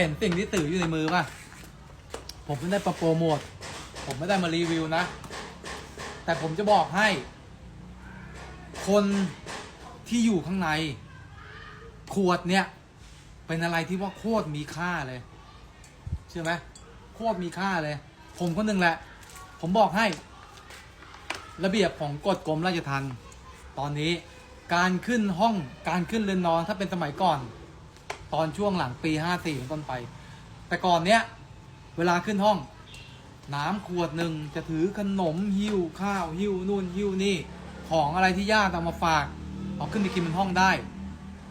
เห็นสิ่งที่ถืออยู่ในมือป่ะ ผมไม่ได้ประโปรโมท ผมไม่ได้มารีวิวนะ แต่ผมจะบอกให้ คนที่อยู่ข้างใน ขวดเนี่ย เป็นอะไรที่ว่าโคตรมีค่าเลยใช่ไหมโคตรมีค่าเลย ผมคนหนึ่งแหละ ผมบอกให้ ระเบียบของกฎกรมราชทัณฑ์ตอนนี้การขึ้นห้องการขึ้นเรือนนอนถ้าเป็นสมัยก่อน ตอนช่วงหลังปี54เป็นต้นไป แต่ก่อนเนี้ย เวลาขึ้นห้อง น้ำขวดหนึ่งจะถือขนมหิ้วข้าวหิ้วนู่นหิ้วนี่ ของอะไรที่ญาติเอามาฝากเอาขึ้นไปกินบนห้องได้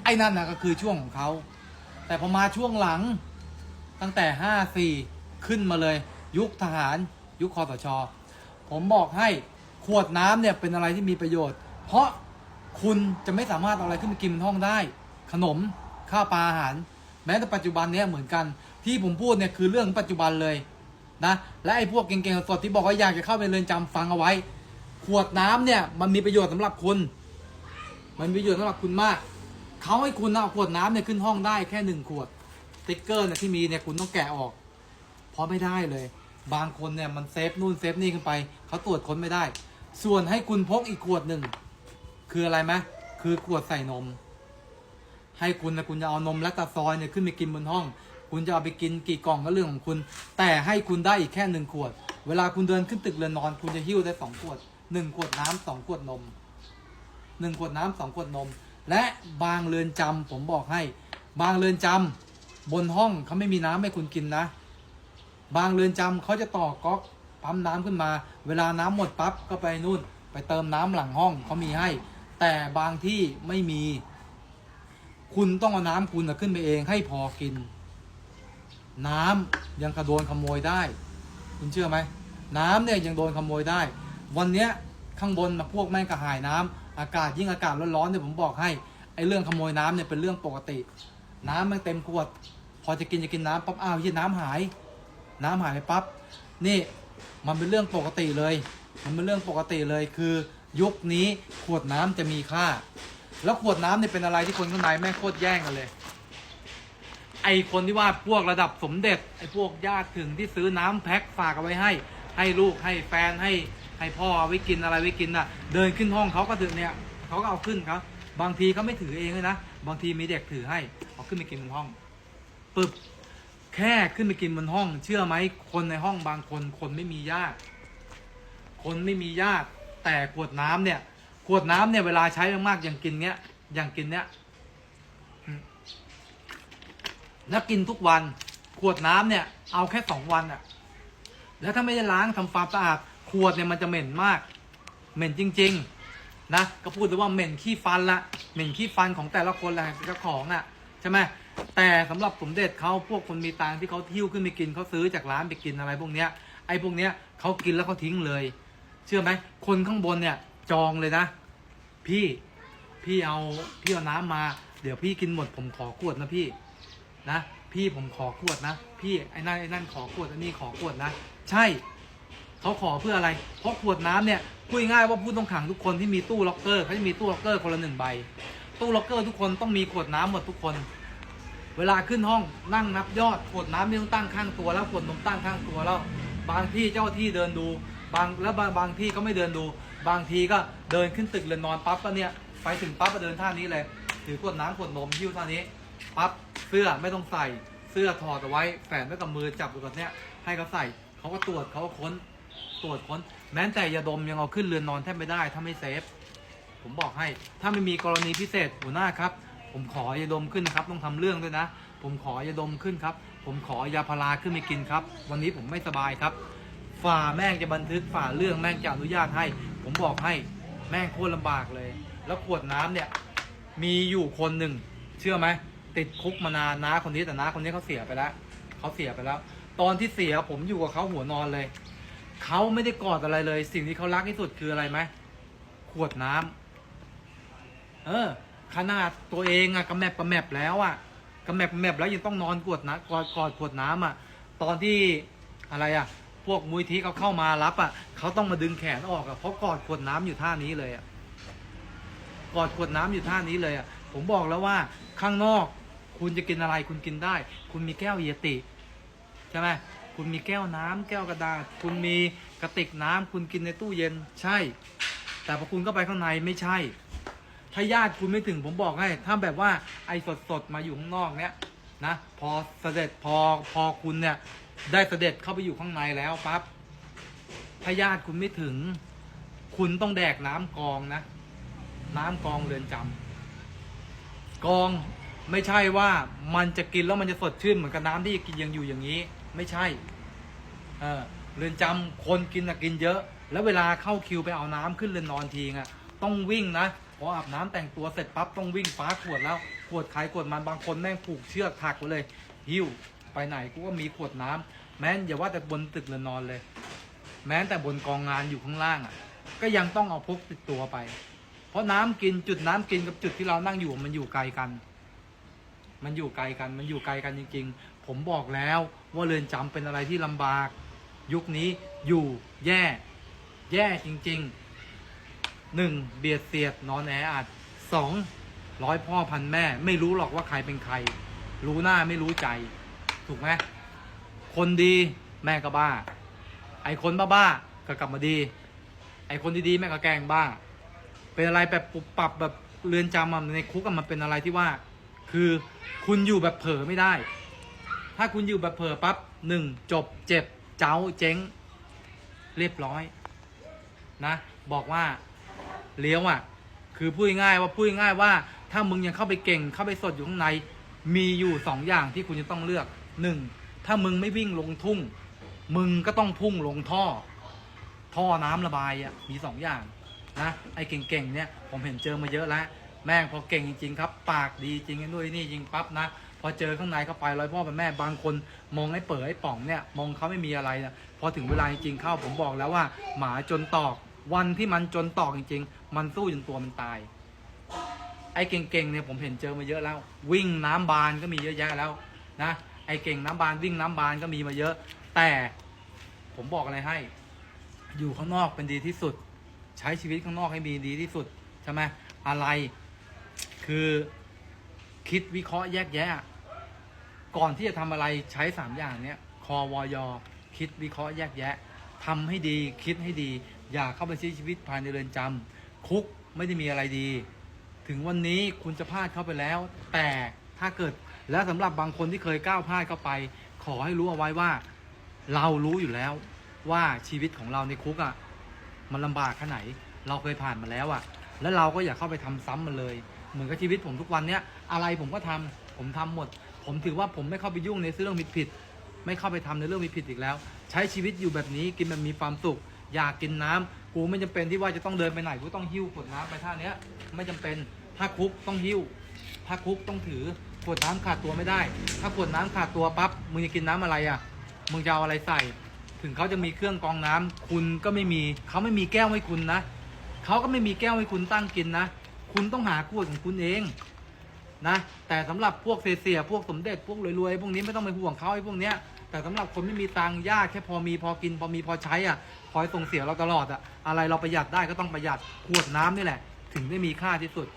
ไอ้นั่นนะก็คือช่วงของเขาแต่พอมาช่วงหลังตั้งแต่54ขึ้นมาเลย ยุคทหาร ยุคคอสชผมบอกให้ขวดน้ำเนี่ยเป็นอะไรที่มีประโยชน์ เพราะคุณจะไม่สามารถเอาอะไรขึ้นไปกินบนห้องได้ ขนม ข้าวปลาอาหาร แม้แต่ปัจจุบันเนี้ยเหมือนกันที่ผมพูดเนี่ยคือเรื่องปัจจุบันเลยนะและไอ้พวกเก่งๆสดที่บอกว่าอยากจะเข้าไปเรือนจำฟังเอาไว้ ขวดน้ำเนี่ยมันมีประโยชน์สำหรับคุณ มันมีประโยชน์สำหรับคุณมากเขาให้คุณเอาขวดน้ำเนี่ยขึ้นห้องได้แค่หนึ่งขวดติ๊กเกอร์เนี่ยที่มีเนี่ยคุณต้องแกะออก เพราะไม่ได้เลย บางคนเนี่ยมันเซฟนู่นเซฟนี่ขึ้นไปเขาตรวจค้นไม่ได้ ส่วนให้คุณพกอีกขวดหนึ่งคืออะไรไหมคือขวดใส่นม ให้คุณนะคุณจะเอานมและตาซอยเนี่ยขึ้นไปกินบนห้อง คุณจะเอาไปกินกี่กล่องก็เรื่องของคุณ แต่ให้คุณได้อีกแค่หนึ่งขวด เวลาคุณเดินขึ้นตึกเรือนนอน คุณจะหิ้วได้สองขวดหนึ่งขวดน้ำสองขวดนมหนึ่งขวดน้ำสองขวดนม และบางเรือนจำผมบอกให้ บางเรือนจำบนห้องเขาไม่มีน้ำให้คุณกินนะ บางเรือนจำเขาจะต่อก๊อกปั๊มน้ำขึ้นมา เวลาน้ำหมดปั๊บก็ไปนู่น ไปเติมน้ำหลังห้องเขามีให้ แต่บางที่ไม่มี คุณต้องเอาน้ำคุณขึ้นไปเองให้พอกิน น้ำยังกระโดนขโมยได้ คุณเชื่อไหมน้ำเนี่ยยังโดนขโมยได้ วันเนี้ยข้างบนนะพวกแม่งกระหายน้ำอากาศยิ่งอากาศร้อนๆเนี่ยผมบอกให้ไอ้เรื่องขโมยน้ำเนี่ยเป็นเรื่องปกติ น้ำมันเต็มขวด พอจะกินจะกินน้ำปั๊บอ้าวยี่น้ำหาย น้ำหายไปปั๊บนี่มันเป็นเรื่องปกติเลย มันเป็นเรื่องปกติเลยคือ ยุคนี้ขวดน้ำจะมีค่า แล้วขวดน้ำเนี่ยเป็นอะไรที่คนข้างในแม่งโคตรแย่งกันเลย ไอคนที่ว่าพวกระดับสมเด็จไอพวกญาติถึงที่ซื้อน้ำแพ็คฝากเอาไว้ให้ ให้ลูกให้แฟนให้ให้พ่อเอาไว้กินอะไรไว้กินน่ะ เดินขึ้นห้องเขาก็ถือเนี่ยเขาก็เอาขึ้นครับบางทีเขาไม่ถือเองเลยนะบางทีมีเด็กถือให้เอาขึ้นไปกินบนห้องปึ๊บแค่ขึ้นไปกินบนห้อง เชื่อไหมคนในห้องบางคนคนไม่มีญาติ คนไม่มีญาติแต่ขวดน้ำเนี่ย ขวดน้ำเนี่ยเวลาใช้มากๆอย่างกินเนี้ยอย่างกินเนี้ยแล้วกินทุกวัน ขวดน้ำเนี่ย เอาแค่สองวันอะแล้วถ้าไม่ได้ล้างทำความสะอาดขวดเนี่ยมันจะเหม็นมาก เหม็นจริง ๆ นะ ก็พูดเลยว่าเหม็นขี้ฟันละเหม็นขี้ฟันของแต่ละคนแหละเจ้าของอะใช่ไหมแต่สำหรับสมเด็จเขาพวกคนมีตังที่เขาทิ้วขึ้นไปกินเขาซื้อจากร้านไปกินอะไรพวกเนี้ยไอ้พวกเนี้ยเขากินแล้วเขาทิ้งเลย เชื่อไหมคนข้างบนเนี่ยจองเลยนะ พี่พี่เอาพี่เอาน้ำมา เดี๋ยวพี่กินหมดผมขอขวดนะพี่นะ พี่ผมขอขวดนะ พี่ไอ้นั่นไอ้นั่นขอขวดอันนี้ขอขวดนะ ใช่เขาขอเพื่ออะไร เพราะขวดน้ำเนี่ยพูดง่ายว่าผู้ต้องขังทุกคนที่มีตู้ล็อกเกอร์เขาจะมีตู้ล็อกเกอร์คนละหนึ่งใบ ตู้ล็อกเกอร์ทุกคนต้องมีขวดน้ำหมดทุกคน เวลาขึ้นห้องนั่งนับยอดขวดน้ำไม่ต้องตั้งข้างตัวแล้วขวดนมตั้งข้างตัวแล้ว บางที่เจ้าที่เดินดู บางแล้วบางบางที่ก็ไม่เดินดู บางทีก็เดินขึ้นตึกเรือนนอนปั๊บก็เนี่ยไปถึงปั๊บก็เดินท่านี้เลยถือขวดน้ำขวดนมหิ้วท่านี้ปั๊บเสื้อไม่ต้องใส่เสื้อถอดเอาไว้แฝนไว้กับมือจับอยู่กับเนี้ยให้เขาใส่เขาก็ตรวจเขาก็ค้นตรวจค้น แม้แต่ยาดมยังเอาขึ้นเรือนนอนแทบไม่ได้ถ้าไม่เซฟ ผมบอกให้ถ้าไม่มีกรณีพิเศษหัวหน้าครับ ผมขอยาดมขึ้นนะครับ ต้องทำเรื่องด้วยนะ ผมขอยาดมขึ้นครับ ผมขอยาพาราขึ้นไปกินครับ วันนี้ผมไม่สบายครับ ฝ่าแม่งจะบันทึกฝ่าเรื่องแม่งจะอนุญาตให้ ผมบอกให้แม่งโคตรลำบากเลย แล้วขวดน้ำเนี่ย มีอยู่คนหนึ่ง เชื่อไหม ติดคุกมานานน้าคนนี้แต่น้าคนนี้เขาเสียไปแล้วเขาเสียไปแล้ว ตอนที่เสียผมอยู่กับเขาหัวนอนเลยเขาไม่ได้กอดอะไรเลย สิ่งที่เขารักที่สุดคืออะไรไหมขวดน้ำเออ ขนาดตัวเองอะกระแมบกระแมบแล้วอะกระแมบกระแมบแล้วยังต้องนอนกวดนะกอดกอดขวดน้ำอะตอนที่อะไรอะ วกมุยทีเขาเข้ามารับอะเขาต้องมาดึงแขนออกอะเพราะกอดขวดน้ำอยู่ท่านี้เลยอะกอดขวดน้ำอยู่ท่านี้เลยอะผมบอกแล้วว่าข้างนอก คุณจะกินอะไรคุณกินได้ คุณมีแก้วเยติใช่ไหมคุณมีแก้วน้ำแก้วกระดาษ คุณมีกระติกน้ำคุณกินในตู้เย็นใช่ แต่พอคุณเข้าไปข้างในไม่ใช่ ถ้าญาติคุณไม่ถึงผมบอกให้ถ้าแบบว่าไอ้สดสดๆมาอยู่ข้างนอกเนี้ยนะพอเสด็จพอพอคุณเนี่ย ได้เสด็จเข้าไปอยู่ข้างในแล้วปั๊บถ้าญาติคุณไม่ถึง คุณต้องแดกน้ำกองนะ น้ำกองเรือนจำกองไม่ใช่ว่ามันจะกินแล้วมันจะสดชื่นเหมือนกับน้ำที่กินยังอยู่อย่างนี้ ไม่ใช่ เออเรือนจำคนกินอะกินเยอะ แล้วเวลาเข้าคิวไปเอาน้ำขึ้นเรือนนอนทีอะต้องวิ่งนะพออาบน้ำแต่งตัวเสร็จปั๊บต้องวิ่งฟ้าขวดแล้วขวดใครขวดมันบางคนแม่งผูกเชือกถักไว้เลย หิ้ว ไปไหนกูก็มีขวดน้ำแม้นอย่าว่าแต่บนตึกเรือนนอนเลย แม้แต่บนกองงานอยู่ข้างล่างอะ ก็ยังต้องเอาพกติดตัวไป เพราะน้ำกินจุดน้ำกินกับจุดที่เรานั่งอยู่มันอยู่ไกลกัน มันอยู่ไกลกันมันอยู่ไกลกันจริงๆ ผมบอกแล้วว่าเรือนจำเป็นอะไรที่ลำบาก ยุคนี้อยู่แย่ แย่จริงๆหนึ่งเบียดเสียดนอนแออัดสองร้อยพ่อพันแม่ไม่รู้หรอกว่าใครเป็นใคร รู้หน้าไม่รู้ใจ ถูกไหมคนดีแม่ก็บ้า ไอ้คนบ้าๆก็กลับมาดี ไอ้คนดีๆแม่ก็แกล้งบ้า เป็นอะไรแบบปุบปับแบบเรือนจำอะในคุกอะมันเป็นอะไรที่ว่า คือคุณอยู่แบบเผลอไม่ได้ ถ้าคุณอยู่แบบเผลอปั๊บหนึ่งจบเจ็บเจ้าเจ๊ง เรียบร้อยนะ บอกว่าเลี้ยวอะ คือพูดง่ายว่าพูดง่ายว่า ถ้ามึงยังเข้าไปเก่งเข้าไปสดอยู่ข้างใน มีอยู่สองอย่างที่คุณจะต้องเลือก หนึ่งถ้ามึงไม่วิ่งลงทุ่ง มึงก็ต้องพุ่งลงท่อ ท่อน้ำระบายอะมีสองอย่างนะไอ้เก่งๆเนี่ยผมเห็นเจอมาเยอะแล้วแม่งพอเก่งจริงๆครับปากดีจริงไอ้นู่นไอ้นี่จริงปั๊บนะพอเจอข้างในเข้าไปร้อยพ่อเป็นแม่บางคนมองไอ้เป๋อไอ้ป่องเนี่ยมองเขาไม่มีอะไรนะพอถึงเวลาจริงเข้าผมบอกแล้วว่า หมาจนตอกวันที่มันจนตอกจริง ๆ มันสู้จนตัวมันตาย ไอ้เก่งๆเนี่ยผมเห็นเจอมาเยอะแล้ว วิ่งน้ำบานก็มีเยอะแยะแล้วนะ ไอ้เก่งน้ำบานวิ่งน้ำบานก็มีมาเยอะ แต่ผมบอกอะไรให้ อยู่ข้างนอกเป็นดีที่สุด ใช้ชีวิตข้างนอกให้มีดีที่สุดใช่ไหมอะไร คือคิดวิเคราะห์แยกแยะ ก่อนที่จะทำอะไรใช้สามอย่างเนี้ยคอวอยคิดวิเคราะห์แยกแยะทำให้ดีคิดให้ดี อย่าเข้าไปใช้ชีวิตภายในเรือนจำคุกไม่ได้มีอะไรดี ถึงวันนี้คุณจะพลาดเข้าไปแล้ว แต่ถ้าเกิด และสำหรับบางคนที่เคยก้าวพลาดเข้าไป ขอให้รู้เอาไว้ว่า เรารู้อยู่แล้วว่าชีวิตของเราในคุกอะ่ะมันลำบากแค่ไหน เราเคยผ่านมาแล้วอะ่ะ แล้วเราก็อย่าเข้าไปทำซ้ำมันเลย เหมือนกับชีวิตผมทุกวันเนี้ยอะไรผมก็ทำผมทำหมด ผมถือว่าผมไม่เข้าไปยุ่งในเรื่องผิดผิดไม่เข้าไปทำในเรื่องผิดผิดอีกแล้ว ใช้ชีวิตอยู่แบบนี้กินแบบมีความสุข อยากกินน้ำกูไม่จำเป็นที่ว่าจะต้องเดินไปไหนกูต้องหิ้วขวดน้ำไปท่าเนี้ย ไม่จำเป็นถ้าคุกต้องหิ้วถ้าคุกต้องถือ วดน้ำขาดตัวไม่ได้ ถ้าขวดน้ำขาดตัวปั๊บมึงจะกินน้ำอะไรอะ มึงจะเอาอะไรใส่ ถึงเขาจะมีเครื่องกรองน้ำคุณก็ไม่มีเขาไม่มีแก้วให้คุณนะเขาก็ไม่มีแก้วให้คุณตั้งกินนะ คุณต้องหาขวดของคุณเองนะ แต่สำหรับพวกเสียๆพวกสมเด็จพวกรวยๆพวกนี้ไม่ต้องไปห่วงเขาไอ้พวกเนี้ยแต่สำหรับคนไม่มีตังค์ยากแค่พอมีพอกินพอมีพอใช้อะคอยส่งเสียเราตลอดอะอะไรเราประหยัดได้ก็ต้องประหยัดขวดน้ำนี่แหละ ถึงได้มีค่าที่สุด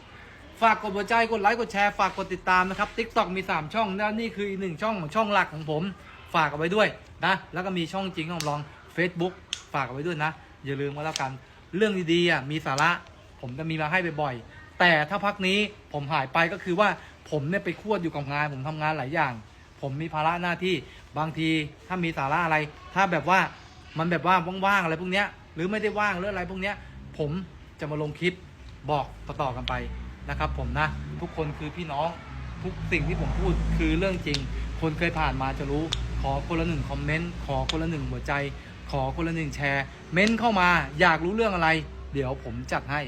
ฝากกดหัวใจกดไลค์กดแชร์ฝากกดติดตามนะครับ TikTok มี 3 ช่องแล้วนี่คืออีกหนึ่งช่องของช่องหลักของผม ฝากเอาไว้ด้วยนะ แล้วก็มีช่องจริงของลอง Facebook ฝากเอาไว้ด้วยนะ อย่าลืมก็แล้วกัน เรื่องดีๆอะมีสาระ ผมจะมีมาให้บ่อยๆแต่ถ้าพักนี้ผมหายไปก็คือว่าผมเนี่ยไปควดอยู่กับงาน ผมทำงานหลายอย่าง ผมมีภาระหน้าที่บางทีถ้ามีสาระอะไร ถ้าแบบว่ามันแบบว่าว่างๆอะไรพวกเนี้ยหรือไม่ได้ว่างหรืออะไรพวกเนี้ยผมจะมาลงคลิปบอกต่อๆกันไป นะครับผมนะทุกคนคือพี่น้องทุกสิ่งที่ผมพูดคือเรื่องจริง คนเคยผ่านมาจะรู้ ขอคนละหนึ่งคอมเมนต์ขอคนละหนึ่งหัวใจ ขอคนละหนึ่งแชร์ เม้นเข้ามาอยากรู้เรื่องอะไร เดี๋ยวผมจัดให้